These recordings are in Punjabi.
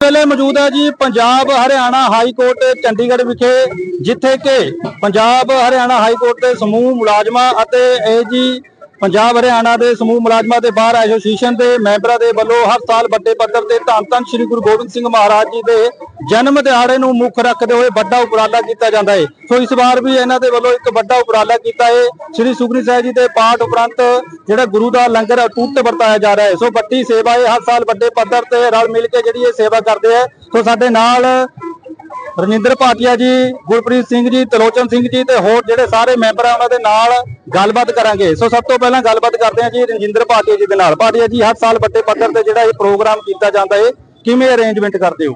ਵੇਲੇ ਮੌਜੂਦ ਹੈ ਜੀ ਪੰਜਾਬ ਹਰਿਆਣਾ ਹਾਈ ਕੋਰਟ ਚੰਡੀਗੜ੍ਹ ਵਿਖੇ, ਜਿੱਥੇ ਕਿ ਪੰਜਾਬ ਹਰਿਆਣਾ ਹਾਈ ਕੋਰਟ ਦੇ ਸਮੂਹ ਮੁਲਾਜ਼ਮਾਂ ਅਤੇ ਇਹ ਜੀ ਪੰਜਾਬ, ਹਰਿਆਣਾ ਦੇ ਸਮੂਹ ਮੁਲਾਜ਼ਮਾਂ ਦੇ ਬਾਹਰ ਐਸੋਸੀਏਸ਼ਨ ਦੇ ਮੈਂਬਰਾਂ ਦੇ ਵੱਲੋਂ ਹਰ ਸਾਲ ਵੱਡੇ ਪੱਧਰ ਤੇ ਧੰਨ ਧੰਨ ਸ੍ਰੀ ਗੁਰੂ ਗੋਬਿੰਦ ਸਿੰਘ ਮਹਾਰਾਜ ਜੀ ਦੇ ਜਨਮ ਦਿਹਾੜੇ ਨੂੰ ਮੁੱਖ ਰੱਖਦੇ ਹੋਏ ਵੱਡਾ ਉਪਰਾਲਾ ਕੀਤਾ ਜਾਂਦਾ ਹੈ। ਸੋ ਇਸ ਵਾਰ ਵੀ ਇਹਨਾਂ ਦੇ ਵੱਲੋਂ ਇੱਕ ਵੱਡਾ ਉਪਰਾਲਾ ਕੀਤਾ ਹੈ। ਸ੍ਰੀ ਸੁਖਨੀ ਸਾਹਿਬ ਜੀ ਦੇ ਪਾਠ ਉਪਰੰਤ ਜਿਹੜਾ ਗੁਰੂ ਦਾ ਲੰਗਰ ਅਟੁੱਟ ਵਰਤਾਇਆ ਜਾ ਰਿਹਾ ਹੈ। ਸੋ ਵੱਡੀ ਸੇਵਾ ਹੈ ਹਰ ਸਾਲ ਵੱਡੇ ਪੱਧਰ ਤੇ ਰਲ ਮਿਲ ਕੇ ਜਿਹੜੀ ਇਹ ਸੇਵਾ ਕਰਦੇ ਹੈ ਸੋ ਸਾਡੇ ਨਾਲ ਰਜਿੰਦਰ ਭਾਟੀਆ ਜੀ, ਗੁਰਪ੍ਰੀਤ ਸਿੰਘ ਜੀ ਤਲੋਚਨ ਸਿੰਘ ਜੀ ਤੇ ਹੋਰ ਜਿਹੜੇ ਸਾਰੇ ਮੈਂਬਰ ਆ, ਉਹਨਾਂ ਦੇ ਨਾਲ ਗੱਲਬਾਤ ਕਰਾਂਗੇ। ਸੋ ਸਭ ਤੋਂ ਪਹਿਲਾਂ ਗੱਲਬਾਤ ਕਰਦੇ ਹਾਂ ਜੀ ਰਣਜਿੰਦਰ ਭਾਟੀਆ ਜੀ ਦੇ ਨਾਲ। ਭਾਟੀਆ ਜੀ, ਹਰ ਸਾਲ ਵੱਡੇ ਪੱਧਰ ਤੇ ਜਿਹੜਾ ਇਹ ਪ੍ਰੋਗਰਾਮ ਕੀਤਾ ਜਾਂਦਾ ਹੈ ਕਿਵੇਂ ਅਰੇਂਜਮੈਂਟ ਕਰਦੇ ਹੋ?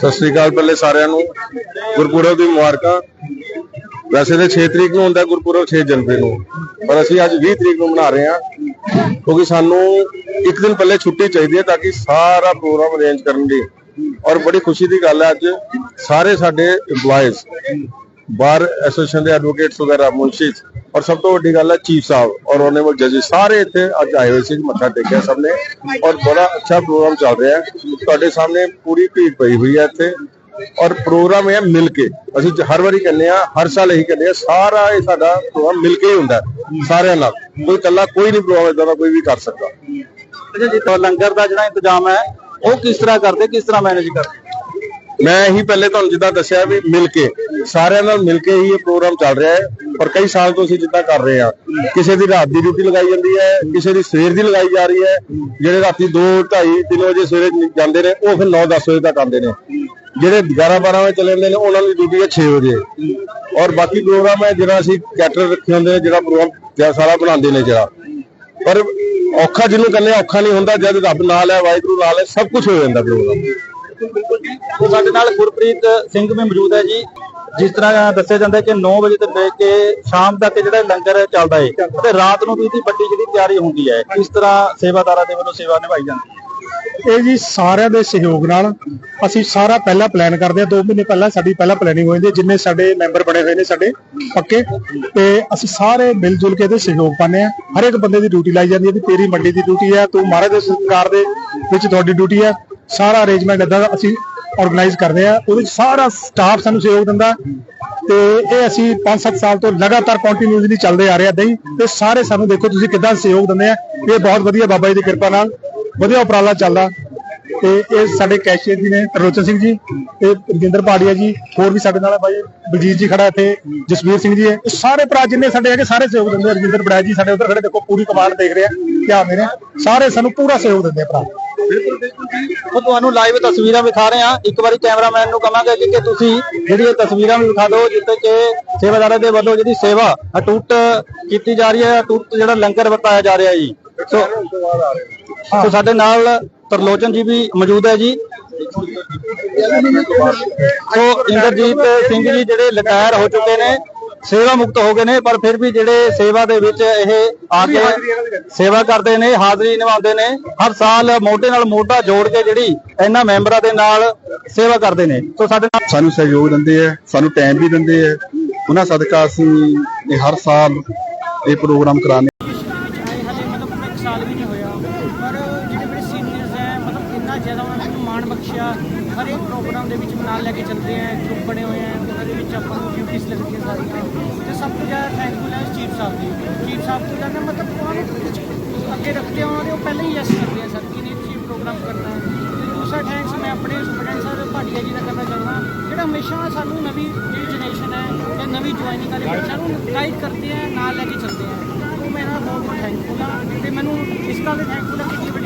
ਸਤਿ ਸ੍ਰੀ ਅਕਾਲ ਪਹਿਲੇ ਸਾਰਿਆਂ ਨੂੰ। ਗੁਰਪੁਰਬ ਦੀ ਮੁਬਾਰਕਾਂ। ਵੈਸੇ ਤਾਂ 6 ਤਰੀਕ ਨੂੰ ਹੁੰਦਾ ਗੁਰਪੁਰਬ 6 ਜਨਵਰੀ ਨੂੰ। ਪਰ ਅਸੀਂ ਅੱਜ 20 ਤਰੀਕ ਨੂੰ ਮਨਾ ਰਹੇ ਹਾਂ, ਕਿਉਂਕਿ ਸਾਨੂੰ ਇੱਕ ਦਿਨ ਪਹਿਲੇ ਛੁੱਟੀ ਚਾਹੀਦੀ ਹੈ ਤਾਂ ਕਿ ਸਾਰਾ ਪ੍ਰੋਗਰਾਮ ਅਰੇਂਜ ਕਰਨ ਲਈ ਔਰ ਬੜੀ ਖੁਸ਼ੀ ਦੀ ਗੱਲ ਹੈ ਅੱਜ ਸਾਰੇ ਸਾਡੇ EMPLOYEES ਬਾਰ ਐਸੋਸੀਏਸ਼ਨ ਦੇ ਐਡਵੋਕੇਟਸ ਵਗੈਰਾ ਮੁਨਸ਼ੀ ਔਰ ਸਭ ਤੋਂ ਵੱਡੀ ਗੱਲ ਹੈ ਚੀਫ ਸਾਹਿਬ ਔਰ ਓਨੇਬਲ ਜੱਜਿਸ ਸਾਰੇ ਇੱਥੇ ਅੱਜ ਆਏ ਹੋਏ ਸੀ, ਮੱਥਾ ਟੇਕਿਆ ਸਭ ਨੇ ਔਰ ਬੜਾ ਅੱਛਾ ਪ੍ਰੋਗਰਾਮ ਚੱਲ ਰਿਹਾ ਹੈ। ਤੁਹਾਡੇ ਸਾਹਮਣੇ ਪੂਰੀ ਭੀੜ ਪਈ ਹੋਈ ਹੈ ਇੱਥੇ ਔਰ ਪ੍ਰੋਗਰਾਮ ਹੈ ਮਿਲ ਕੇ। ਅਸੀਂ ਹਰ ਵਾਰੀ ਕਹਿੰਦੇ ਆ ਹਰ ਸਾਲ ਇਹੀ ਕਹਿੰਦੇ ਆ ਸਾਰਾ ਇਹ ਸਾਡਾ ਪ੍ਰੋਗਰਾਮ ਮਿਲ ਕੇ ਹੀ ਹੁੰਦਾ ਸਾਰਿਆਂ ਨਾਲ। ਕੋਈ ਇਕੱਲਾ ਕੋਈ ਨਹੀਂ ਪ੍ਰੋਗਰਾਮ ਇਦਾਂ ਦਾ ਕੋਈ ਵੀ ਕਰ ਸਕਦਾ। ਅੱਛਾ ਜੀ ਲੰਗਰ ਦਾ ਜਿਹੜਾ ਇੰਤਜ਼ਾਮ ਹੈ ਉਹ ਕਿਸ ਤਰ੍ਹਾਂ ਕਰਦੇ, ਕਿਸ ਤਰ੍ਹਾਂ ਮੈਨੇਜ ਕਰਦੇ? ਮੈਂ ਇਹੀ ਪਹਿਲੇ ਤੁਹਾਨੂੰ ਜਿੱਦਾਂ ਦੱਸਿਆ ਵੀ ਮਿਲ ਕੇ, ਸਾਰਿਆਂ ਨਾਲ ਮਿਲ ਕੇ ਹੀ ਇਹ ਪ੍ਰੋਗਰਾਮ ਚੱਲ ਰਿਹਾ ਹੈ ਔਰ ਕਈ ਸਾਲ ਤੋਂ ਅਸੀਂ ਜਿੱਦਾਂ ਕਰ ਰਹੇ ਹਾਂ। ਕਿਸੇ ਦੀ ਰਾਤ ਦੀ ਡਿਊਟੀ ਲਗਾਈ ਜਾਂਦੀ ਹੈ, ਕਿਸੇ ਦੀ ਸਵੇਰ ਦੀ ਲਗਾਈ ਜਾ ਰਹੀ ਹੈ, ਜਿਹੜੇ ਰਾਤੀ 2 2:30 3 ਵਜੇ ਸਵੇਰੇ ਜਾਂਦੇ ਨੇ, ਉਹ ਫਿਰ 9 10 ਵਜੇ ਤੱਕ ਆਉਂਦੇ ਨੇ। ਜਿਹੜੇ 11 12 ਵਜੇ ਚਲੇ ਜਾਂਦੇ ਨੇ, ਉਹਨਾਂ ਦੀ ਡਿਊਟੀ ਹੈ 6 ਵਜੇ। ਔਰ ਬਾਕੀ ਪ੍ਰੋਗਰਾਮ ਹੈ, ਜਿਹੜਾ ਅਸੀਂ ਕੈਟਰ ਰੱਖੇ ਹੁੰਦੇ ਨੇ, ਜਿਹੜਾ ਪ੍ਰੋਗਰਾਮ ਸਾਰਾ ਬਣਾਉਂਦੇ ਨੇ ਜਿਹੜਾ। ਪਰ ਔਖਾ ਜਿਹਨੂੰ ਕਹਿੰਦੇ ਔਖਾ ਨਹੀਂ ਹੁੰਦਾ, ਜਦ ਰੱਬ ਨਾਲ ਹੈ, ਵਾਹਿਗੁਰੂ ਨਾਲ ਹੈ, ਸਭ ਕੁਝ ਹੋ ਜਾਂਦਾ ਪ੍ਰੋਗਰਾਮ ਸੋ ਸਾਡੇ ਨਾਲ ਗੁਰਪ੍ਰੀਤ ਸਿੰਘ ਵੀ ਮੌਜੂਦ ਹੈ ਜੀ। ਜਿਸ ਤਰ੍ਹਾਂ ਦੱਸਿਆ ਜਾਂਦਾ ਕਿ 9 ਵਜੇ ਤੋਂ ਲੈ ਕੇ ਸ਼ਾਮ ਤੱਕ ਜਿਹੜਾ ਲੰਗਰ ਚੱਲਦਾ ਹੈ, ਤੇ ਰਾਤ ਨੂੰ ਵੀ ਇਹਦੀ ਵੱਡੀ ਜਿਹੜੀ ਤਿਆਰੀ ਹੁੰਦੀ ਹੈ ਕਿਸ ਤਰ੍ਹਾਂ ਸੇਵਾਦਾਰਾਂ ਦੇ ਵੱਲੋਂ ਸੇਵਾ ਨਿਭਾਈ ਜਾਂਦੀ ਹੈ। ਇਹ ਜੀ ਸਾਰਿਆਂ ਦੇ ਸਹਿਯੋਗ ਨਾਲ ਅਸੀਂ ਸਾਰਾ ਪਹਿਲਾਂ ਪਲਾਨ ਕਰਦੇ ਹਾਂ। 2 ਮਹੀਨੇ ਪਹਿਲਾਂ ਸਾਡੀ ਪਹਿਲਾਂ ਪਲੈਨਿੰਗ ਹੋ ਜਾਂਦੀ ਹੈ, ਜਿੰਨੇ ਸਾਡੇ ਮੈਂਬਰ ਬਣੇ ਹੋਏ ਨੇ ਸਾਡੇ ਪੱਕੇ। ਤੇ ਅਸੀਂ ਸਾਰੇ ਮਿਲ ਜੁਲ ਕੇ ਇਹਦੇ ਸਹਿਯੋਗ ਪਾਉਂਦੇ ਆ ਹਰ ਇੱਕ ਬੰਦੇ ਦੀ ਡਿਊਟੀ ਲਾਈ ਜਾਂਦੀ ਹੈ ਵੀ ਤੇਰੀ ਮੰਡੀ ਦੀ ਡਿਊਟੀ ਹੈ, ਤੂੰ ਮਹਾਰਾਜ ਦੇ ਸਰਕਾਰ ਦੇ ਵਿੱਚ ਤੁਹਾਡੀ ਡਿਊਟੀ ਹੈ। ਸਾਰਾ ਅਰੇਂਜਮੈਂਟ ਇਦਾਂ ਦਾ ਅਸੀਂ ਆਰਗੇਨਾਈਜ਼ ਕਰਦੇ ਆ ਉਹਦੇ ਵਿੱਚ ਸਾਰਾ ਸਟਾਫ ਸਾਨੂੰ ਸਹਿਯੋਗ ਦਿੰਦਾ। ਤੇ ਇਹ ਅਸੀਂ 5-7 ਸਾਲ ਤੋਂ ਲਗਾਤਾਰ ਕੰਟੀਨਿਊਸਲੀ ਚੱਲਦੇ ਆ ਰਹੇ ਆ ਦਈ ਤੇ ਸਾਰੇ ਸਾਨੂੰ ਦੇਖੋ ਤੁਸੀਂ ਕਿੱਦਾਂ ਸਹਿਯੋਗ ਦਿੰਦੇ ਆ। ਇਹ ਬਹੁਤ ਵਧੀਆ ਬਾਬਾ ਜੀ ਦੀ ਕਿਰਪਾ ਨਾਲ ਵਧੀਆ ਉਪਰਾਲਾ ਚੱਲਦਾ। ਤੇ ਇਹ ਸਾਡੇ ਕੈਸ਼ੀਅਰ ਜੀ ਨੇ ਤਰਲੋਚਨ ਸਿੰਘ ਜੀ, ਤੇ ਰਜਿੰਦਰ ਪਾੜੀਆ ਜੀ, ਹੋਰ ਵੀ ਸਾਡੇ ਨਾਲ ਬਾਈ, ਬਲਜੀਤ ਜੀ ਖੜਾ ਇੱਥੇ, ਜਸਵੀਰ ਸਿੰਘ ਜੀ ਹੈ। ਇਹ ਸਾਰੇ ਭਰਾ ਜਿੰਨੇ ਸਾਡੇ ਹੈਗੇ, ਸਾਰੇ ਸਹਿਯੋਗ ਦਿੰਦੇ ਆ। ਰਜਿੰਦਰ ਬੜਾਇ ਜੀ ਸਾਡੇ ਉਧਰ ਖੜੇ, ਦੇਖੋ, ਪੂਰੀ ਕਮਾਂਡ ਦੇਖ ਰਹੇ ਆ ਧਿਆਨ ਸਾਰੇ ਸਾਨੂੰ ਪੂਰਾ ਸਹਿਯੋਗ ਦਿੰਦੇ ਆ ਭਰਾ। ਉਹ ਤੁਹਾਨੂੰ ਲਾਈਵ ਤਸਵੀਰਾਂ ਵਿਖਾ ਰਹੇ ਹਾਂ ਇੱਕ ਵਾਰੀ ਕੈਮਰਾਮੈਨ ਨੂੰ ਕਹਾਂਗੇ ਜੀ ਕਿ ਤੁਸੀਂ ਜਿਹੜੀ ਇਹ ਤਸਵੀਰਾਂ ਵੀ ਵਿਖਾ ਦਿਓ, ਜਿੱਥੇ ਕਿ ਸੇਵਾਦਾਰਾਂ ਦੇ ਵੱਲੋਂ ਜਿਹੜੀ ਸੇਵਾ ਅਟੁੱਟ ਕੀਤੀ ਜਾ ਰਹੀ ਹੈ, ਅਟੁੱਟ ਜਿਹੜਾ ਲੰਗਰ ਵਰਤਾਇਆ ਜਾ ਰਿਹਾ ਜੀ। ਸੋ ਸੋ ਸਾਡੇ ਨਾਲ ਤਰਲੋਚਨ ਜੀ ਵੀ ਮੌਜੂਦ ਹੈ ਜੀ। ਸੋ ਇੰਦਰਜੀਤ ਸਿੰਘ ਜੀ ਜਿਹੜੇ ਰਿਟਾਇਰ ਹੋ ਚੁੱਕੇ ਨੇ ਸੇਵਾ ਮੁਕਤ ਹੋ ਗਏ ਨੇ ਪਰ ਫਿਰ ਵੀ ਜਿਹੜੇ ਸੇਵਾ ਦੇ ਵਿੱਚ ਇਹ ਆ ਕੇ ਸੇਵਾ ਕਰਦੇ ਨੇ ਹਾਜ਼ਰੀ ਨਿਭਾਉਂਦੇ ਨੇ ਹਰ ਸਾਲ ਮੋਢੇ ਨਾਲ ਮੋਢਾ ਜੋੜ ਕੇ ਜਿਹੜੀ ਇਹਨਾਂ ਮੈਂਬਰਾਂ ਦੇ ਨਾਲ ਸੇਵਾ ਕਰਦੇ ਨੇ। ਸੋ ਸਾਡੇ ਨਾਲ ਸਾਨੂੰ ਸਹਿਯੋਗ ਦਿੰਦੇ ਆ ਸਾਨੂੰ ਟਾਈਮ ਵੀ ਦਿੰਦੇ ਆ। ਉਹਨਾਂ ਸਦਕਾ ਅਸੀਂ ਇਹ ਹਰ ਸਾਲ ਇਹ ਪ੍ਰੋਗਰਾਮ ਕਰਾਉਂਦੇ ਆਏ ਹਲੇ ਮਤਲਬ ਇੱਕ ਸਾਲ ਵੀ ਨਹੀਂ ਹੋਇਆ ਪਰ ਜਿਹੜੇ ਮੇਰੇ ਸੀਨੀਅਰਸ ਹੈ ਮਤਲਬ ਇੰਨਾ ਜ਼ਿਆਦਾ ਉਹਨਾਂ ਨੂੰ ਮਾਣ ਬਖਸ਼ਿਆ। ਹਰੇਕ ਪ੍ਰੋਗਰਾਮ ਦੇ ਵਿੱਚ ਨਾਲ ਲੈ ਕੇ ਚੱਲਦੇ ਆ ਗਰੁੱਪ ਬਣੇ ਹੋਏ ਆ ਉਹਨਾਂ ਦੇ ਵਿੱਚ ਆਪਾਂ ਨੂੰ ਡਿਊਟੀਆਂ ਲੱਗਦੀਆਂ ਸਾਰੀਆਂ ਤੇ ਸਭ ਤੋਂ ਜ਼ਿਆਦਾ ਥੈਂਕਫੁਲ ਹੈ ਚੀਫ ਸਾਹਿਬ ਦੀ। ਚੀਫ ਸਾਹਿਬ ਤੋਂ ਜ਼ਿਆਦਾ ਮਤਲਬ ਉਹਨਾਂ ਨੂੰ ਅੱਗੇ ਰੱਖਦੇ ਆ, ਉਹਨਾਂ ਦੇ ਉਹ ਪਹਿਲਾਂ ਹੀ ਯੈਸ ਕਰਦੇ ਆ ਸਰ, ਕਿ ਨਹੀਂ ਤੁਸੀਂ ਪ੍ਰੋਗਰਾਮ ਕਰਨਾ। ਹੈ ਤੇ ਦੂਸਰਾ ਥੈਂਕਸ ਮੈਂ ਆਪਣੇ ਸੁਪਰਡੈਂਟ ਸਾਹਿਬ ਭਾਟੀਆ ਜੀ ਦਾ ਕਰਨਾ ਚਾਹੁੰਦਾ ਜਿਹੜਾ ਹਮੇਸ਼ਾ ਸਾਨੂੰ ਨਵੀਂ ਜਿਹੜੀ ਜਨਰੇਸ਼ਨ ਹੈ ਜਾਂ ਨਵੀਂ ਜੁਆਇਨਿੰਗ ਵਾਲੇ ਬੱਚਿਆਂ ਨੂੰ ਗਾਈਡ ਕਰਦੇ ਆ, ਨਾਲ ਲੈ ਕੇ ਚੱਲਦੇ ਆ। ਉਹ ਮੈਂ ਇਹਨਾਂ ਦਾ ਬਹੁਤ ਬਹੁਤ ਥੈਂਕਫੁਲ ਆ। ਤੇ ਮੈਨੂੰ ਇਸ ਗੱਲ ਦੇ ਥੈਂਕਫੁਲ ਹਾਂ ਕਿ